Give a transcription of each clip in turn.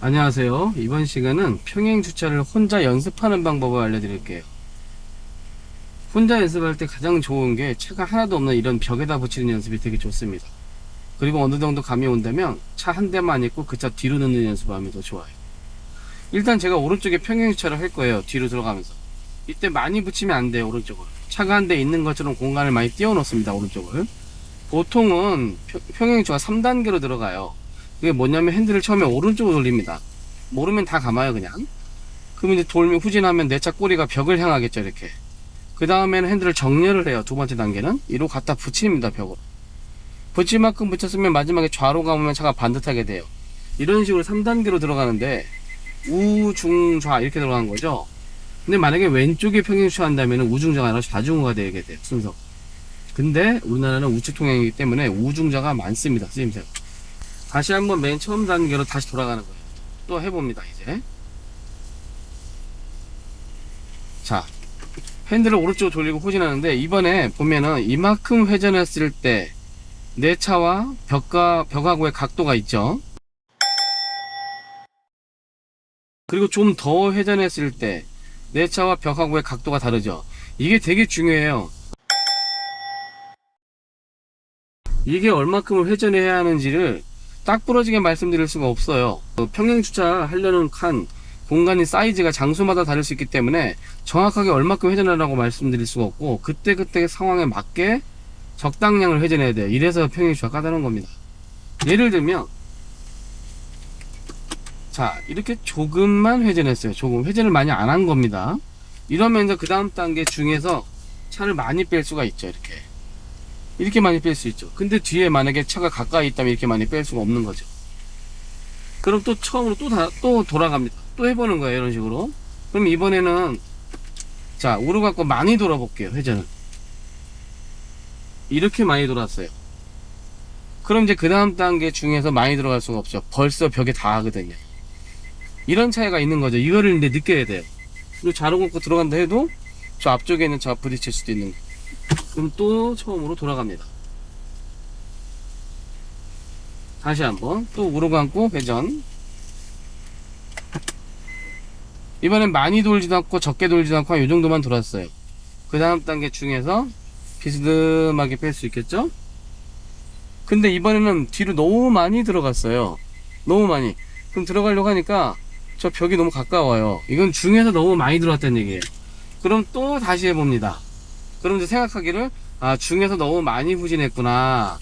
안녕하세요. 이번 시간은 평행 주차를 혼자 연습하는 방법을 알려드릴게요. 혼자 연습할 때 가장 좋은 게 차가 하나도 없는 이런 벽에다 붙이는 연습이 되게 좋습니다. 그리고 어느 정도 감이 온다면 차 한 대만 있고 그 차 뒤로 넣는 연습을 하면 더 좋아요. 일단 제가 오른쪽에 평행 주차를 할 거예요. 뒤로 들어가면서. 이때 많이 붙이면 안 돼요. 오른쪽을. 차가 한 대 있는 것처럼 공간을 많이 띄워 놓습니다. 오른쪽을. 보통은 평- 평행 주차가 3단계로 들어가요. 그게 뭐냐면 핸들을 처음에 오른쪽으로 돌립니다. 모르면 다 감아요, 그냥. 그러면 이제 돌면 후진하면 내 차 꼬리가 벽을 향하겠죠, 이렇게. 그 다음에는 핸들을 정렬을 해요, 두 번째 단계는. 이로 갖다 붙입니다, 벽으로. 붙일 만큼 붙였으면 마지막에 좌로 감으면 차가 반듯하게 돼요. 이런 식으로 3단계로 들어가는데, 우, 중, 좌 이렇게 들어가는 거죠. 근데 만약에 왼쪽에 평행주차 한다면 우중자가 아니라 좌중우가 되게 돼요, 순서. 근데 우리나라는 우측 통행이기 때문에 우중자가 많습니다, 쓰임새가. 다시 한번 맨 처음 단계로 다시 돌아가는 거예요. 또 해봅니다, 이제. 자, 핸들을 오른쪽으로 돌리고 후진하는데, 이번에 보면은 이만큼 회전했을 때, 내 차와 벽과, 벽하고의 각도가 있죠. 그리고 좀 더 회전했을 때, 내 차와 벽하고의 각도가 다르죠. 이게 되게 중요해요. 이게 얼마큼을 회전해야 하는지를 딱 부러지게 말씀드릴 수가 없어요. 어, 평행 주차 하려는 칸 공간의 사이즈가 장소마다 다를 수 있기 때문에 정확하게 얼마큼 회전하라고 말씀드릴 수가 없고 그때그때 상황에 맞게 적당량을 회전해야 돼요. 이래서 평행 주차가 까다로운 겁니다. 예를 들면 자 이렇게 조금만 회전했어요. 조금 회전을 많이 안 한 겁니다. 이러면서 그 다음 단계 중에서 차를 많이 뺄 수가 있죠. 이렇게 이렇게 많이 뺄 수 있죠. 근데 뒤에 만약에 차가 가까이 있다면 이렇게 많이 뺄 수가 없는 거죠. 그럼 또 처음으로 또, 다, 또 돌아갑니다. 또 해보는 거예요. 이런 식으로. 그럼 이번에는, 자, 오르 갖고 많이 돌아볼게요. 회전을. 이렇게 많이 돌았어요. 그럼 이제 그 다음 단계 중에서 많이 들어갈 수가 없죠. 벌써 벽에 다 하거든요. 이런 차이가 있는 거죠. 이거를 이제 느껴야 돼요. 그리고 자로 걷고 들어간다 해도 저 앞쪽에 있는 차 부딪힐 수도 있는 거예요. 그럼 또 처음으로 돌아갑니다. 다시 한번 또 우로 감고 회전. 이번엔 많이 돌지도 않고 적게 돌지도 않고 한이 정도만 돌았어요. 그 다음 단계 중에서 비스듬하게 뺄 수 있겠죠? 근데 이번에는 뒤로 너무 많이 들어갔어요. 너무 많이. 그럼 들어가려고 하니까 저 벽이 너무 가까워요. 이건 중에서 너무 많이 들어왔다는 얘기예요. 그럼 또 다시 해봅니다. 그럼 이제 생각하기를 아 중에서 너무 많이 후진했구나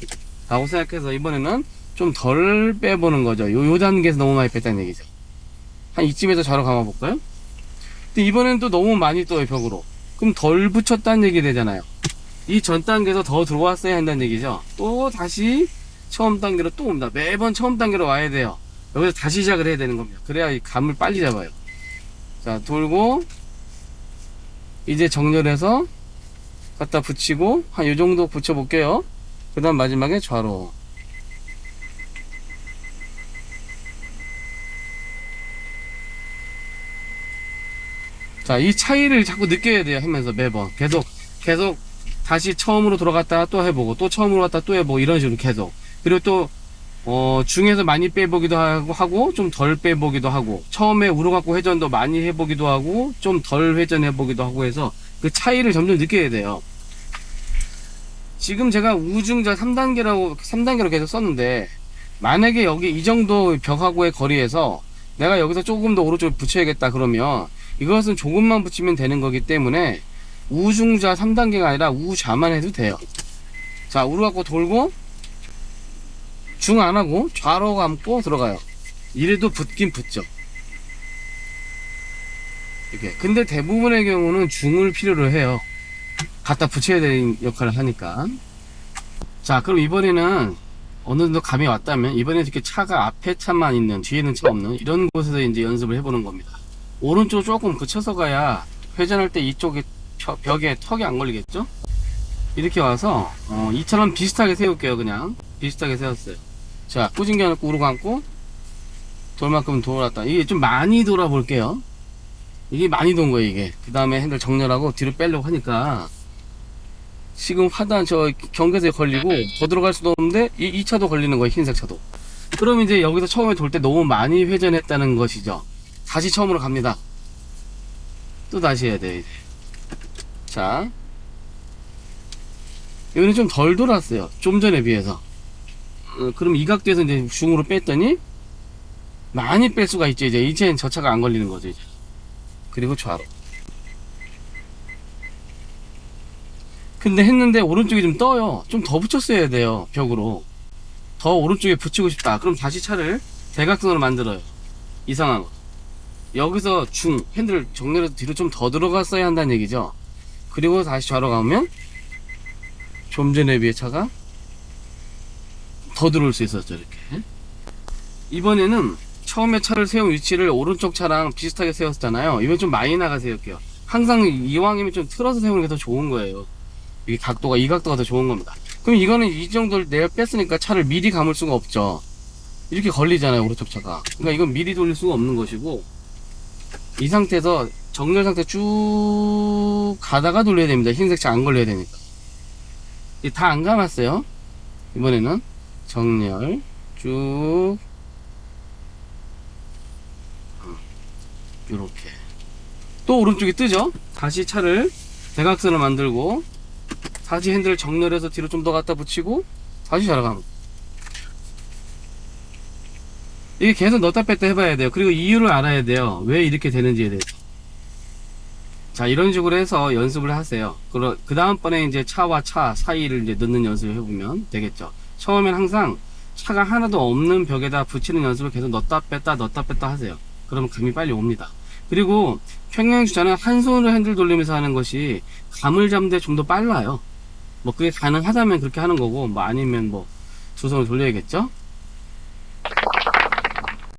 라고 생각해서 이번에는 좀 덜 빼보는 거죠. 요, 요 단계에서 너무 많이 뺐다는 얘기죠. 한 이쯤에서 좌로 감아볼까요? 근데 이번에는 또 너무 많이 떠요 벽으로. 그럼 덜 붙였다는 얘기 되잖아요. 이 전 단계에서 더 들어왔어야 한다는 얘기죠. 또 다시 처음 단계로 또 옵니다. 매번 처음 단계로 와야 돼요. 여기서 다시 시작을 해야 되는 겁니다. 그래야 이 감을 빨리 잡아요. 자 돌고 이제 정렬해서 갖다 붙이고 한요 정도 붙여 볼게요. 그 다음 마지막에 좌로. 자 이 차이를 자꾸 느껴야 돼요 하면서 매번. 계속 계속 다시 처음으로 돌아갔다 또 해보고 또 처음으로 갔다 또 해보고 이런 식으로 계속. 그리고 또 어, 중에서 많이 빼보기도 하고, 하고 좀 덜 빼보기도 하고, 처음에 우러갖고 회전도 많이 해보기도 하고, 좀 덜 회전해보기도 하고 해서, 그 차이를 점점 느껴야 돼요. 지금 제가 우중자 3단계라고, 3단계로 계속 썼는데, 만약에 여기 이 정도 벽하고의 거리에서, 내가 여기서 조금 더 오른쪽에 붙여야겠다 그러면, 이것은 조금만 붙이면 되는 거기 때문에, 우중자 3단계가 아니라 우좌만 해도 돼요. 자, 우르갖고 돌고, 중 안 하고 좌로 감고 들어가요. 이래도 붙긴 붙죠. 이렇게. 근데 대부분의 경우는 중을 필요로 해요. 갖다 붙여야 되는 역할을 하니까. 자, 그럼 이번에는 어느 정도 감이 왔다면 이번에 이렇게 차가 앞에 차만 있는 뒤에는 차 없는 이런 곳에서 이제 연습을 해보는 겁니다. 오른쪽 조금 붙여서 가야 회전할 때 이쪽에 펴- 벽에 턱이 안 걸리겠죠? 이렇게 와서 어, 이처럼 비슷하게 세울게요 그냥 비슷하게 세웠어요 자 꾸준히 해놓고 우로 감고 돌만큼 돌았다 이게 좀 많이 돌아볼게요 이게 많이 돈 거예요 이게 그 다음에 핸들 정렬하고 뒤로 빼려고 하니까 지금 하단 저 경계선에 걸리고 더 들어갈 수도 없는데 이, 이 차도 걸리는 거예요 흰색 차도 그럼 이제 여기서 처음에 돌 때 너무 많이 회전했다는 것이죠. 다시 처음으로 갑니다. 또 다시 해야 돼, 이제. 자. 여기는 좀 덜 돌았어요. 좀 전에 비해서. 어, 그럼 이 각도에서 이제 중으로 뺐더니 많이 뺄 수가 있죠. 이제 이제는 저 차가 안 걸리는 거죠. 이제. 그리고 좌로. 근데 했는데 오른쪽이 좀 떠요. 좀 더 붙였어야 돼요. 벽으로. 더 오른쪽에 붙이고 싶다. 그럼 다시 차를 대각선으로 만들어요. 이상한 거. 여기서 중 핸들 정렬해서 뒤로 좀 더 들어갔어야 한다는 얘기죠. 그리고 다시 좌로 가면 좀 전에 비해 차가 더 들어올 수 있었죠. 이렇게. 이번에는 처음에 차를 세운 위치를 오른쪽 차랑 비슷하게 세웠잖아요. 이번 좀 많이 나가 세울게요. 항상 이왕이면 좀 틀어서 세우는 게 더 좋은 거예요. 이 각도가 이 각도가 더 좋은 겁니다. 그럼 이거는 이 정도를 내가 뺐으니까 차를 미리 감을 수가 없죠. 이렇게 걸리잖아요 오른쪽 차가. 그러니까 이건 미리 돌릴 수가 없는 것이고 이 상태에서 정렬 상태 쭉 가다가 돌려야 됩니다. 흰색 차 안 걸려야 되니까. 다 안 감았어요. 이번에는 정렬 쭉 이렇게. 또 오른쪽이 뜨죠. 다시 차를 대각선을 만들고 다시 핸들을 정렬해서 뒤로 좀 더 갖다 붙이고 다시 자라가면 이게 계속 넣었다 뺐다 해봐야 돼요. 그리고 이유를 알아야 돼요. 왜 이렇게 되는지에 대해서. 자 이런 식으로 해서 연습을 하세요. 그 다음번에 이제 차와 차 사이를 이제 넣는 연습을 해보면 되겠죠. 처음엔 항상 차가 하나도 없는 벽에다 붙이는 연습을 계속 넣었다 뺐다 넣었다 뺐다 하세요 그러면 감이 빨리 옵니다. 그리고 평행 주차는 한 손으로 핸들 돌리면서 하는 것이 감을 잡는데 좀 더 빨라요. 뭐 그게 가능하다면 그렇게 하는 거고 뭐 아니면 뭐 두 손을 돌려야겠죠